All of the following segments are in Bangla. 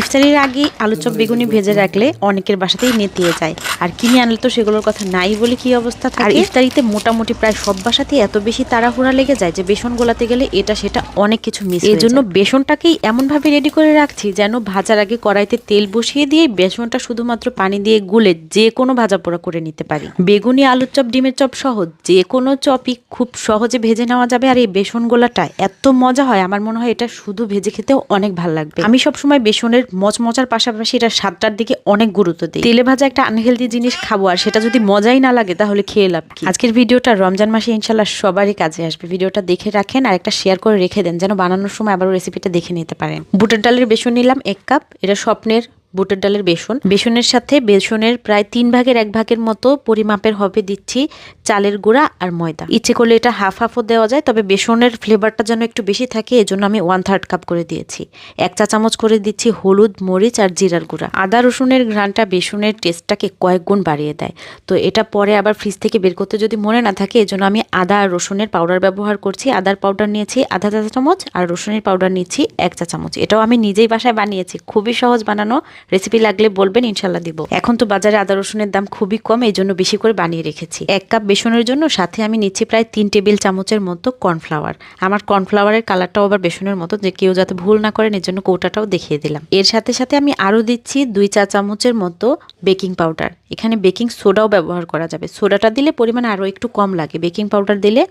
ইফতারির আগে আলু চপ বেগুনি ভেজে রাখলে অনেকের বাসাতেই নেতিয়ে যায়। আর কিনে আনলে তো সেগুলোর কথা নাই বলে কি অবস্থা থাকে? আর ইফতারিতে মোটামুটি প্রায় সব বাসাতেই এত বেশি তাড়াহুড়া লেগে যায় যে বেসন গোলাতে গেলে এটা সেটা অনেক কিছু মিস এই জন্য বেসনটাকেই এমনভাবে রেডি করে রাখছি যেন ভাজার আগে কড়াইতে তেল বসিয়ে দিয়ে বেসনটা শুধুমাত্র পানি দিয়ে গুলে যে কোনো ভাজা পোড়া করে নিতে পারি। বেগুনি আলুর চপ ডিমের চপ সহ যে কোনো চপই খুব সহজে ভেজে নেওয়া যাবে। আর এই বেসন গোলাটা এত মজা হয় আমার মনে হয় এটা শুধু ভেজে খেতেও অনেক ভালো লাগবে। আমি সবসময় বেসনের মচমচার পাশাপাশি এটা স্বাদটার দিকে অনেক গুরুত্ব দিই তেলে ভাজা একটা আনহেলদি জিনিস খাব আর সেটা যদি মজাই না লাগে তাহলে খেয়ে লাভ কি? আজকের ভিডিওটা রমজান মাসে ইনশাল্লাহ সবারই কাজে আসবে। ভিডিওটা দেখে রাখেন আর একটা শেয়ার করে রেখে দেন যেন বানানোর সময় আবার রেসিপিটা দেখে নিতে পারেন। বুটের ডালের বেসন নিলাম, এক কাপ এটা স্বপ্নের বুটের ডালের বেসন। বেসনের সাথে বেসনের প্রায় তিন ভাগের এক ভাগের মতো পরিমাপের হবে দিচ্ছি চালের গুঁড়া আর ময়দা। ইচ্ছে করলে এটা হাফ হাফও দেওয়া যায়, তবে বেসনের ফ্লেভারটা যেন একটু বেশি থাকে, এজন্য আমি ওয়ান থার্ড কাপ করে দিয়েছি। এক চা চামচ করে দিচ্ছি হলুদ, মরিচ আর জিরার গুঁড়া। আদা, রসুনের ঘ্রানটা বেসনের টেস্টটাকে কয়েক গুণ বাড়িয়ে দেয়। তো এটা পরে আবার ফ্রিজ থেকে বের করতে যদি মনে না থাকে, এজন্য আমি আদা আর রসুনের পাউডার ব্যবহার করছি। আদার পাউডার নিয়েছি আধা চা চামচ আর রসুনের পাউডার নিচ্ছি এক চা চামচ। এটাও আমি নিজেই বাসায় বানিয়েছি, খুবই সহজ বানানো রেসিপি লাগলে বলবেন ইনশাল্লাহ দিব। এখন তো বাজারে আদা, রসুনের দাম খুবই কম এই জন্য বেশি করে বানিয়ে রেখেছি। এক কাপ বেসনের জন্য সাথে আমি নিচ্ছি প্রায় তিন টেবিল চামচের মতো কর্নফ্লাওয়ার। আমার কর্নফ্লাওয়ারের কালারটাও আবার বেসনের মতো, যে কেউ যাতে ভুল না করেন এর জন্য কৌটাটাও দেখিয়ে দিলাম। এর সাথে সাথে আমি আরও দিচ্ছি দুই চা চামচের মতো বেকিং পাউডার। এখানে বেকিং সোডাও ব্যবহার করা যাবে। সোডাটা দিলে পরিমাণ আরও একটু কম লাগে। বেকিং পাউডার দিলে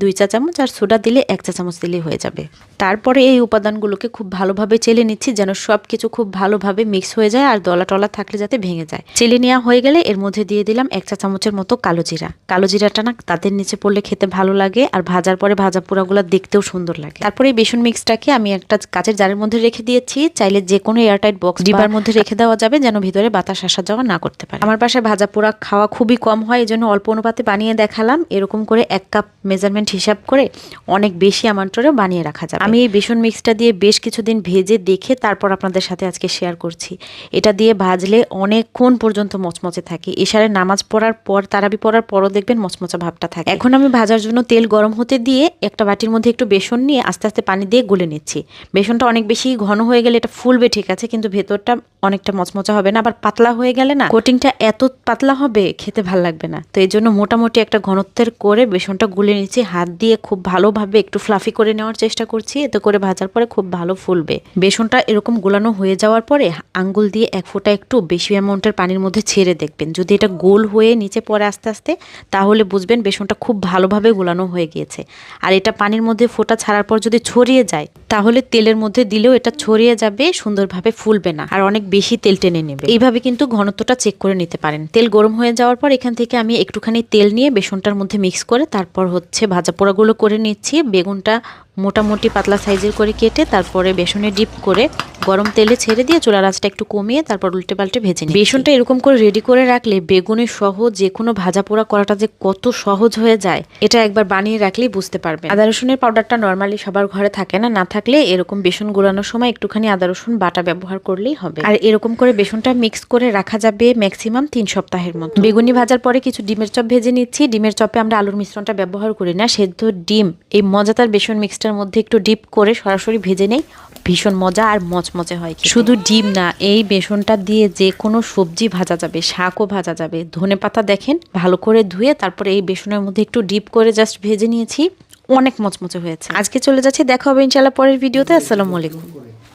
দুই চা চামচ আর সোডা দিলে এক চা চামচ দিলে হয়ে যাবে। তারপরে এই উপাদানগুলোকে খুব ভালোভাবে চেলে নিচ্ছি যেন সব কিছু খুব ভালোভাবে মিক্স হয়ে যায় আর দলা টলা থাকলে যাতে ভেঙে যায়। চেলে নেওয়া হয়ে গেলে এর মধ্যে দিয়ে দিলাম এক চা চামচের মতো কালো জিরা। কালো জিরাটা না তাদের নিচে পড়লে খেতে ভালো লাগে আর ভাজার পরে ভাজা পোড়াগুলো দেখতেও সুন্দর লাগে। তারপরে এই বেসন মিক্সটাকে আমি একটা কাচের জারের মধ্যে রেখে দিয়েছি। চাইলে যে কোনো এয়ারটাইট বক্স ডিবার মধ্যে রেখে দেওয়া যাবে যেন ভিতরে বাতাস আসা যাওয়া না করতে পারে। আমার বাসায় ভাজা পোড়া খাওয়া খুবই কম হয় এই জন্য অল্প অনুপাতে বানিয়ে দেখালাম। এরকম করে এক কাপ মেজারমেন্ট হিসাব করে অনেক বেশি অ্যামাউন্টেরও বানিয়ে রাখা যাবে। আমি এই বেসন মিক্সটা দিয়ে বেশ কিছুদিন ভেজে দেখে তারপর আপনাদের সাথে আজকে শেয়ার করছি। এটা দিয়ে ভাজলে অনেকক্ষণ পর্যন্ত মচমচে থাকে। এশারে নামাজ পড়ার পর তারাবি পড়ার পরও দেখবেন মচমচা ভাবটা থাকে। এখন আমি ভাজার জন্য তেল গরম হতে দিয়ে একটা বাটির মধ্যে একটু বেসন নিয়ে আস্তে আস্তে পানি দিয়ে গুলে নিচ্ছি। বেসনটা অনেক বেশি ঘন হয়ে গেলে এটা ফুলবে ঠিক আছে কিন্তু ভেতরটা অনেকটা মচমচা হবে না। আবার পাতলা হয়ে গেলে না কোটিংটা এত পাতলা হবে খেতে ভালো লাগবে না। তো এই জন্য মোটামুটি একটা ঘনত্বের করে বেসনটা গুলে নিচ্ছি হাত দিয়ে খুব ভালোভাবে একটু ফ্লাফি করে নেওয়ার চেষ্টা করছি। এতে করে ভাজার পরে খুব ভালো ফুলবে। বেসনটা এরকম গোলানো হয়ে যাওয়ার পরে আঙ্গুল দিয়ে এক ফোঁটা একটু বেশি অ্যামাউন্টের পানির মধ্যে ছেড়ে দেখবেন। যদি এটা গোল হয়ে নিচে পড়ে আস্তে আস্তে, তাহলে বুঝবেন বেসনটা খুব ভালোভাবে গোলানো হয়ে গিয়েছে। আর এটা পানির মধ্যে ফোঁটা ছাড়ার পর যদি ছড়িয়ে যায়, তাহলে তেলের মধ্যে দিলেও এটা ছড়িয়ে যাবে, সুন্দরভাবে ফুলবে না। আর অনেক বেশি তেল টেনে নেবে। এইভাবে কিন্তু ঘনত্বটা চেক করে নিতে পারেন। তেল গরম হয়ে যাওয়ার পর এখান থেকে আমি একটুখানি তেল নিয়ে বেসনটার মধ্যে মিক্স করে তারপর হচ্ছে ভাজা পোড়াগুলো করে নিচ্ছি। বেগুনটা মোটামুটি পাতলা সাইজের করে কেটে তারপরে বেসনে ডিপ করে গরম তেলে ছেড়ে দিয়ে চুলার আঁচটা একটু কমিয়ে তারপর উল্টে পাল্টে ভেজে নিই বেসনটা এরকম করে রেডি করে রাখলে বেগুনের সহ যে কোনো ভাজা পোড়া করাটা যে কত সহজ হয়ে যায় এটা একবার বানিয়ে রাখলেই বুঝতে পারবে আদা রসুনের পাউডারটা নর্মালি সবার ঘরে থাকে না না থাকলে এরকম বেসন গুলানোর সময় একটুখানি আদা রসুন বাটা ব্যবহার করলেই হবে। আর এরকম করে বেসনটা মিক্স করে রাখা যাবে ম্যাক্সিমাম তিন সপ্তাহের মতো। বেগুনি ভাজার পরে কিছু ডিমের চপ ভেজে নিচ্ছি। ডিমের চপে আমরা আলুর মিশ্রণটা ব্যবহার করি না সেদ্ধ ডিম এই মজাদার বেসন মিক্সটার মধ্যে একটু ডিপ করে সরাসরি ভেজে নেই। ভীষণ মজা আর মচমচে হয় শুধু ডিম না এই বেসনটা দিয়ে যে কোনো সবজি ভাজা যাবে শাকও ভাজা যাবে। ধনে পাতা দেখেন ভালো করে ধুয়ে তারপরে এই বেসনের মধ্যে একটু ডিপ করে জাস্ট ভেজে নিয়েছি। অনেক মচমচে হয়েছে। আজকে চলে যাচ্ছে দেখা হবে ইনশাল্লাহ পরের ভিডিওতে। আসসালামু আলাইকুম।